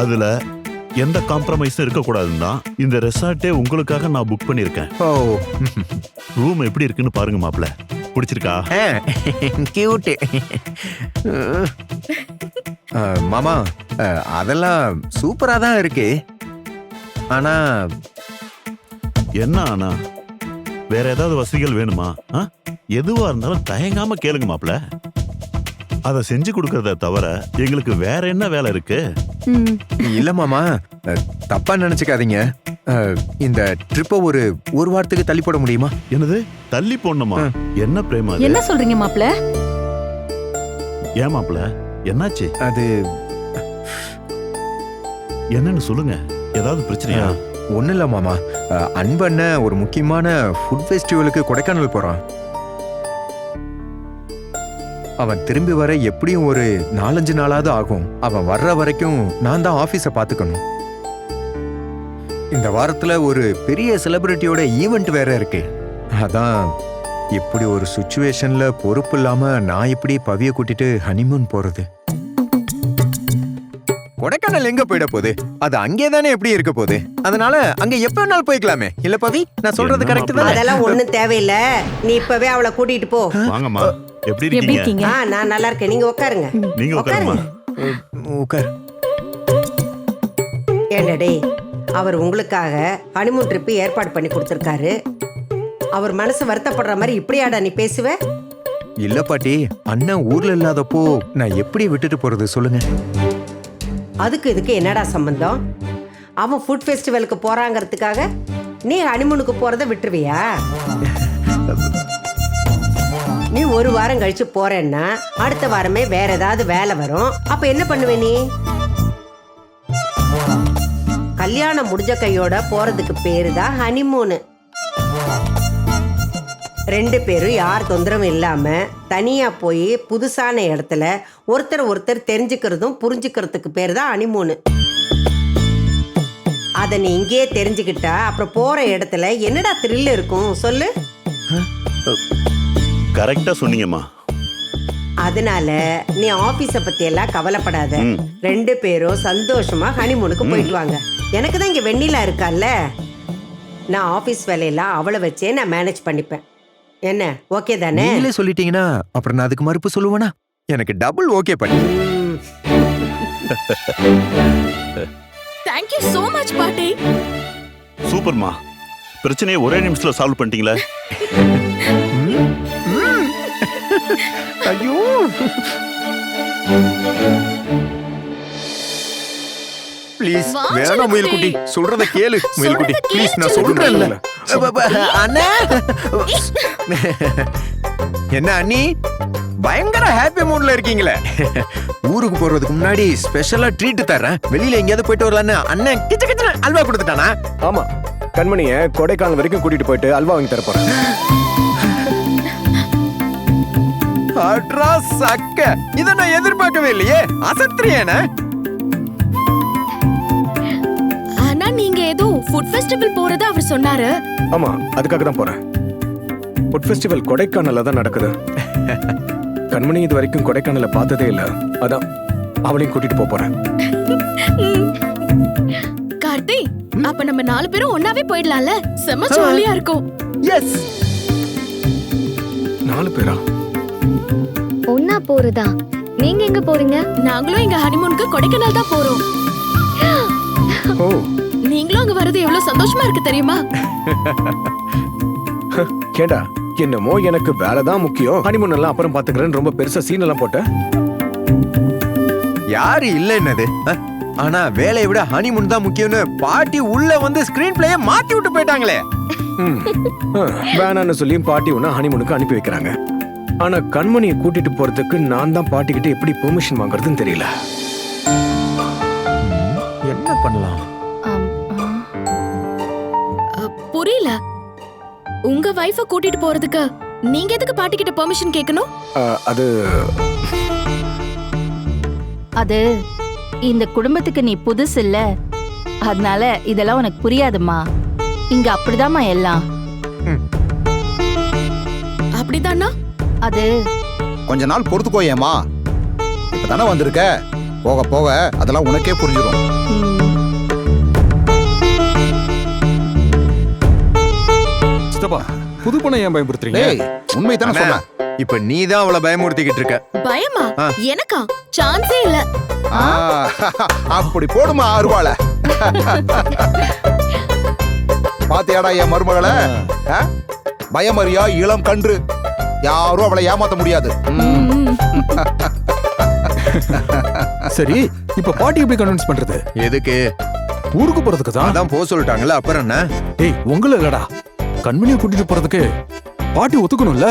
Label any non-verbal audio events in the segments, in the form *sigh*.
அதுல எந்த காம்ப்ரமைஸும் இருக்கக்கூடாதுன்னு தான் இந்த ரெசார்ட்டே உங்களுக்காக நான் புக் பண்ணியிருக்கேன். ஓ. ரூம் எப்படி இருக்குன்னு பாருங்க மாப்ள பிடிச்சிருக்கா? கியூட்டு மாமா அஹ், அதெல்லாம் சூப்பரா தான் இருக்கு. ஆனா என்ன ஆனா வேற ஏதாவது வசதிகள் வேணுமா? ஆ? எதுவா இருந்தாலும் தயங்காம கேளுங்க மாப்ள அதை செஞ்சு கொடுக்கறத தவிர எங்களுக்கு வேற என்ன வேலை இருக்கு? ம், இல்ல மாமா. தப்பா நினைச்சுக்காதீங்க. இந்த ட்ரிப்பை ஒரு ஒரு வாரத்துக்கு தள்ளி போட முடியுமா? என்னது? தள்ளி போடணுமா? என்ன பிரேமா? என்ன சொல்றீங்க மாப்ள ஏன் மாப்ள என்னாச்சு? அது என்னன்னு சொல்லுங்க. ஏதாவது பிரச்சனையா? ஒன்றும் இல்லை மாமா. அன்பண்ண ஒரு முக்கியமான ஃபுட் ஃபெஸ்டிவலுக்கு கொடைக்கானல் போறான். அவன் திரும்பி வர எப்படியும் ஒரு நாலஞ்சு நாளாவது ஆகும். அவன் வர்ற வரைக்கும் நான் தான் ஆஃபீஸை பார்த்துக்கணும். இந்த வாரத்துல ஒரு பெரிய செலிபிரிட்டியோட ஈவெண்ட் வேற இருக்கு. அதான் இப்படி ஒரு சுச்சுவேஷன்ல பொறுப்பு இல்லாம நான் இப்படி பவிய கூட்டிட்டு ஹனிமூன் போறது. கொடைக்கானல் எங்க போயிட போகுது? அது அங்கே தானே எப்படி இருக்க போகுது? அதனால அங்க எப்ப வேணாலும் போய்க்கலாமே. இல்ல பவி நான் சொல்றது கரெக்ட்? தானே? அதெல்லாம் ஒண்ணும் தேவையில்ல. நீ இப்பவே அவளை கூட்டிட்டு போ. வாங்கம்மா. எப்படி எப்படி இருக்கீங்க? ஆ நான் நல்லா இருக்கேன். நீங்க உட்காருங்க. நீங்க உட்காருமா? உட்கார். ஏண்டடே அவர் உங்களுக்காக ஹனிமூன் ட்ரிப் ஏற்பாடு பண்ணி கொடுத்துருக்காரு. அவர் மனசு வருத்தப்படுற மாதிரி இப்படியாடா நீ பேசுவ? இல்ல பாட்டி அண்ணன் ஊர்ல இல்லாதப்போ நான் எப்படி விட்டுட்டு போறது சொல்லுங்க. அதுக்கு இதுக்கு என்னடா சம்பந்தம்? அவன் ஃபுட் ஃபெஸ்டிவலுக்கு போறாங்கிறதுக்காக நீ ஹனிமூனுக்கு போறத விட்டுருவியா? *laughs* நீ ஒரு வாரம் கழிச்சு போறேன்னா அடுத்த வாரமே வேற ஏதாவது வேலை வரும். அப்ப என்ன பண்ணுவ நீ? கல்யாணம் முடிஞ்ச கையோட போறதுக்கு பேரு தான் ஹனிமூனு ரெண்டு பேரும் யார் தொந்தரவும் இல்லாம தனியா போய் புதுசான இடத்துல ஒருத்தர் ஒருத்தர் தெரிஞ்சுக்கிறதும் புரிஞ்சுக்கிறதுக்கு பேர் தான் ஹனிமூனு அதை நீ இங்கேயே தெரிஞ்சுக்கிட்டா அப்புறம் போற இடத்துல என்னடா த்ரில் இருக்கும்? சொல்லு. கரெக்டா சொன்னீங்கம்மா. அதனால நீ ஆபீஸ பத்தி எல்லாம் கவலைப்படாத. ரெண்டு பேரும் சந்தோஷமா ஹனிமூனுக்கு போயிட்டு வாங்க. எனக்கு தான் இங்க வெண்ணிலா இருக்கால்ல? நான் ஆபீஸ் வேலையெல்லாம் அவளை வச்சே நான் மேனேஜ் பண்ணிப்பேன். என்ன? ஓகே தானே? நீங்களே சொல்லிட்டீங்கன்னா அப்புறம் நான் அதுக்கு மறுப்பு சொல்லுவேனா? எனக்கு டபுள் ஓகே பண்ணி. ம். தேங்க்யூ so மச் பாட்டி. சூப்பர்மா. பிரச்சனையை ஒரே நிமிஷத்துல சால்வ் பண்ணிட்டீங்களே? ஐயோ. ப்ளீஸ் வா, வேணாம் முயல் குட்டி சொல்றத கேளு முயல் குட்டி ப்ளீஸ் நான் சொல்றேன்ல. அண்ணா. என்ன அண்ணி? பயங்கர ஹாப்பி மூட்ல இருக்கீங்களே. ஊருக்கு போறதுக்கு முன்னாடி ஸ்பெஷலா ட்ரீட் தரேன் வெளியில எங்கேயாவது போயிட்டு வரலான்னு அண்ணன் கிச்ச கிச்ச அல்வா கொடுத்துட்டானா? ஆமா. கண்மணிய கொடைக்கானல் வரைக்கும் கூட்டிட்டு போயிட்டு அல்வா வாங்கி தர போறேன். அட்ரா சக்க. இத நான் எதிர்பார்க்கவே இல்லையே. அசத்துறியேன ஆனா நீங்க ஏதோ ஃபுட் ஃபெஸ்டிவல் போறதா அவர் சொன்னாரு. ஆமா அதுக்காக தான் போறேன். ஃபுட் ஃபெஸ்டிவல் கொடைக்கானல்ல தான் நடக்குது. கண்மணி இது வரைக்கும் கொடைக்கானல பார்த்ததே இல்ல. அதான் அவளையும் கூட்டிட்டு போறேன். கார்த்தி அப்ப நம்ம நாலு பேரும் ஒன்னாவே போயிடலாம்ல? செம்ம ஜாலியா இருக்கும். எஸ் நாலு பேரா? ஒன்னா போறதா? நீங்க எங்க போறீங்க? நாங்களும் எங்க ஹனிமூனுக்கு கொடைக்கானல் தான் போறோம். ஓ. நீங்களும் அங்க வர்றது எவ்வளவு சந்தோஷமா இருக்கு தெரியுமா? *laughs* கேடா என்னமோ எனக்கு வேலை தான் முக்கியம். ஹனிமூன் எல்லாம் அப்புறம் பாத்துக்கிறேன்னு ரொம்ப பெருசா சீன் எல்லாம் போட்ட. யாரு இல்ல என்னது? ஆனா வேலையை விட ஹனிமூன் தான் முக்கியம்னு பாட்டி உள்ள வந்து ஸ்கிரீன் பிளேய மாத்தி விட்டு போயிட்டாங்களே. வேணான்னு சொல்லி பாட்டி ஒண்ணு ஹனிமூனுக்கு அனுப்பி வைக்கிறாங்க. ஆனா கண்மணியை கூட்டிட்டு போறதுக்கு நான் தான் பாட்டி கிட்ட எப்படி பெர்மிஷன் வாங்குறதுன்னு தெரியல. என்ன பண்ணலாம்? புரியல. உங்க வைஃப கூட்டிட்டு போறதுக்கு நீங்க எதுக்கு பாட்டி கிட்ட பெர்மிஷன் கேட்கணும் அது அது இந்த குடும்பத்துக்கு நீ புதுசு இல்ல. அதனால இதெல்லாம் உனக்கு புரியாதும்மா இங்க அப்படிதாம்மா எல்லாம். அது? கொஞ்ச நாள் பொறுத்துக்கோ ஏமா இப்பதானே வந்திருக்க. போக போக அதெல்லாம் உனக்கே புரிஞ்சிடும் சித்தப்பா புது பொண்ணை ஏன் பயன்படுத்துறீங்க டேய் உண்மை தானே அண்ணா, சொன்னேன் இப்ப நீ தான் அவளை பயமுறுத்திக்கிட்டு இருக்க. பயமா? ஆ. எனக்கா? சான்ஸே இல்ல. ஆ, அப்படி போடுமா அருவாள? பாத்தியாடா என் மருமகளை? ஆ? பயமறியா இளம் கன்று? யாரும் அவளை ஏமாத்த முடியாது. சரி இப்ப பாட்டி எப்படி கன்வின்ஸ் பண்றது? எதுக்கு? ஊருக்கு போறதுக்கு தான். அதான் போக சொல்லிட்டாங்கல்ல அப்புறம் என்ன? டேய் உங்கள இல்லடா. கண்மணியை கூட்டிட்டு போறதுக்கு பாட்டி ஒத்துக்கணும்ல?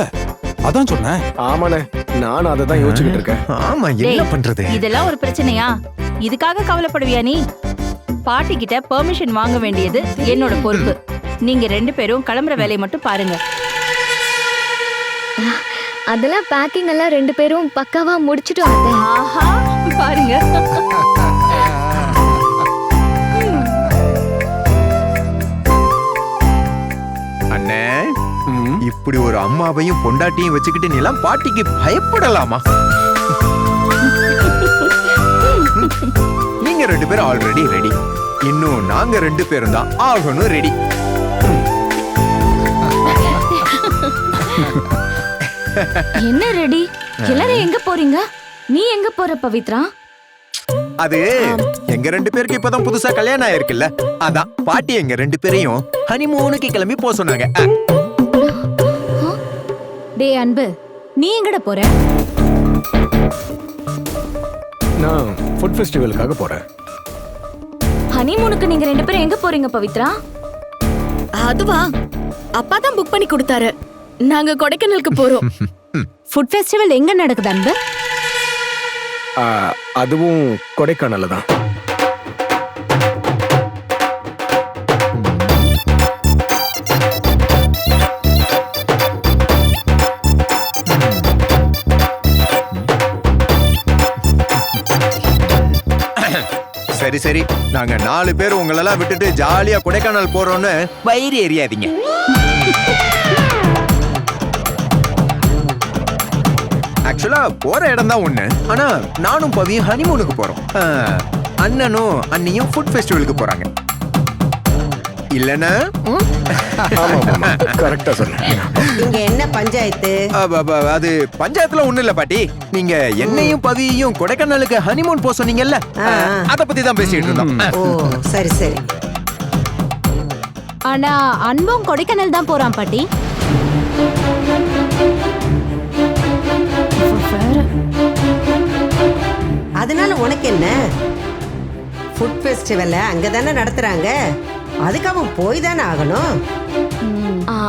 அதான் சொன்னேன். ஆமாண்ணே நானும் அதை தான் யோசிச்சுக்கிட்டு இருக்கேன். ஆமா என்ன பண்றது? இதெல்லாம் ஒரு பிரச்சனையா? இதுக்காக கவலைப்படுவியா நீ? பாட்டி கிட்ட பெர்மிஷன் வாங்க வேண்டியது என்னோட பொறுப்பு. நீங்க ரெண்டு பேரும் கிளம்புற வேலையை மட்டும் பாருங்க. அதெல்லாம் பேக்கிங் எல்லாம் ரெண்டு பேரும் பக்காவா முடிச்சிட்டோம் அத்தை. ஆஹா பாருங்க. அண்ணே. இப்படி ஒரு அம்மாவையும் பொண்டாட்டியும் வச்சுக்கிட்டு நீ எல்லாம் பாட்டிக்கு பயப்படலாமா? நீங்க ரெண்டு பேரும் ஆல்ரெடி ரெடி இன்னும் நாங்க ரெண்டு பேரும் தான் ஆகணும் ரெடி என்ன ரெடி? எல்லாரும் எங்க போறீங்க? நீ எங்க போற பவித்ரா? அது எங்க ரெண்டு பேருக்கு இப்பதான் புதுசா கல்யாணம் ஆயிருக்குல்ல? அதான் பாட்டி எங்க ரெண்டு பேரையும் ஹனிமூனுக்கு கிளம்பி போக சொன்னாங்க. டே அன்பு நீ எங்கட போற? நான் ஃபுட் ஃபெஸ்டிவலுக்காக போறேன். ஹனிமூனுக்கு நீங்க ரெண்டு பேரும் எங்க போறீங்க பவித்ரா? அதுவா அப்பா தான் புக் பண்ணி கொடுத்தாரு. நாங்க கொடைக்கானலுக்கு போறோம். *laughs* ஃபுட் ஃபெஸ்டிவல் எங்க நடக்குது அன்பு? அதுவும் கொடைக்கானல்ல தான். சரி சரி. நாங்க நாலு பேர் உங்களெல்லாம் விட்டுட்டு ஜாலியா கொடைக்கானல் போறோம்னு வயிறு எரியாதீங்க. *laughs* ஆக்சுவலா போற இடம் தான் ஒண்ணு. ஆனா நானும் பவியும் ஹனிமூனுக்கு போறோம். அண்ணனும் அண்ணியும் ஃபுட் ஃபெஸ்டிவலுக்கு போறாங்க. இல்லனா கரெக்டா சொன்னேன் இங்க என்ன பஞ்சாயத்து? அது பஞ்சாயத்துல ஒண்ணு இல்ல பாட்டி. நீங்க என்னையும் பவியையும் கொடைக்கானலுக்கு ஹனிமூன் போக சொன்னீங்கல்ல. அத பத்தி தான் பேசிட்டு இருந்தோம். ஓ சரி சரி. ஆனா அன்பும் கொடைக்கானல் தான் போறான் பாட்டி. அதனால உனக்கு என்ன? ஃபுட் ஃபெஸ்டிவல்ல அங்க தானே நடத்துறாங்க. அதுக்கு அவன் போய் தானே ஆகணும்.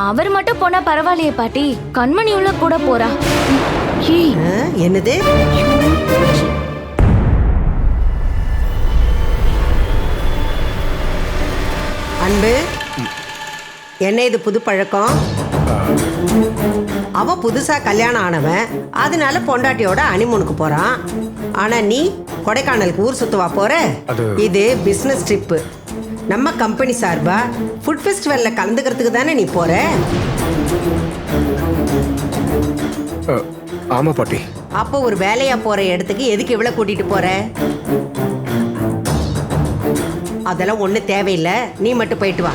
அவர் மட்டும் போனா பரவாயில்லையே பாட்டி. கண்மணி உள்ள கூட போறா. என்னது? அன்பு என்ன இது புது பழக்கம்? அவன் புதுசா கல்யாணம் ஆனவன் அதனால பொண்டாட்டியோட அனிமூனுக்கு போறான். ஆனா நீ கொடைக்கானலுக்கு ஊர் சுத்துவா போற? அது- இது பிசினஸ் ட்ரிப்பு நம்ம கம்பெனி சார்பா ஃபுட் ஃபெஸ்டிவல்ல கலந்துக்கிறதுக்கு தானே நீ போற? ஆ, ஆமா பாட்டி. அப்போ ஒரு வேலையா போற இடத்துக்கு எதுக்கு இவ்வளவு கூட்டிட்டு போற? அதெல்லாம் ஒண்ணு தேவையில்லை. நீ மட்டும் போயிட்டு வா.